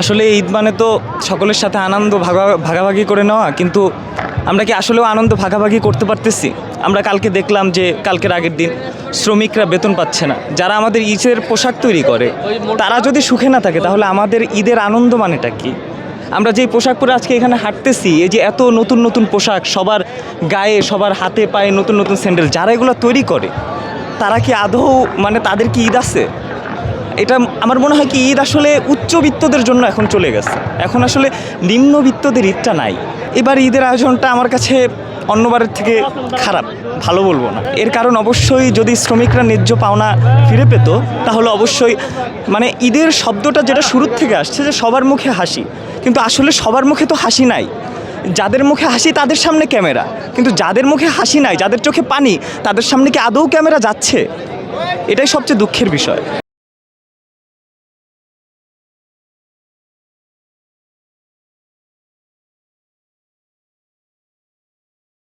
আসলে ঈদ মানে তো সকলের সাথে আনন্দ ভাগা, ভাগাভাগি করে নেওয়া, কিন্তু আমরা কি আসলেও আনন্দ ভাগাভাগি করতে পারতেছি? আমরা কালকে দেখলাম যে কালকের আগের দিন শ্রমিকরা বেতন পাচ্ছে না। যারা আমাদের ঈদের পোশাক তৈরি করে, তারা যদি সুখে না থাকে, তাহলে আমাদের ঈদের আনন্দ মানেটা কি? আমরা যেই পোশাক পরে আজকে এখানে হাঁটতেছি, এই যে এত নতুন নতুন পোশাক, সবার গায়ে, সবার হাতে পায়ে নতুন নতুন স্যান্ডেল, যারা এগুলো তৈরি করে, তারা কি আদৌ মানে তাদের কি ঈদ আছে? এটা আমার মনে হয় কি, ঈদ আসলে উচ্চবিত্তদের জন্য এখন চলে গেছে। এখন আসলে নিম্নবিত্তদের ঈদটা নাই। এবার ঈদের আয়োজনটা আমার কাছে অন্যবারের থেকে খারাপ, ভালো বলব না। এর কারণ অবশ্যই যদি শ্রমিকরা ন্যায্য পাওনা ফিরে পেত, তাহলে অবশ্যই মানে ঈদের শব্দটা যেটা শুরুর থেকে আসছে যে সবার মুখে হাসি। কিন্তু আসলে সবার মুখে তো হাসি নাই। যাদের মুখে হাসি তাদের সামনে ক্যামেরা। কিন্তু যাদের মুখে হাসি নাই, যাদের চোখে পানি, তাদের সামনে কি আদৌ ক্যামেরা যাচ্ছে? এটাই সবচেয়ে দুঃখের বিষয়।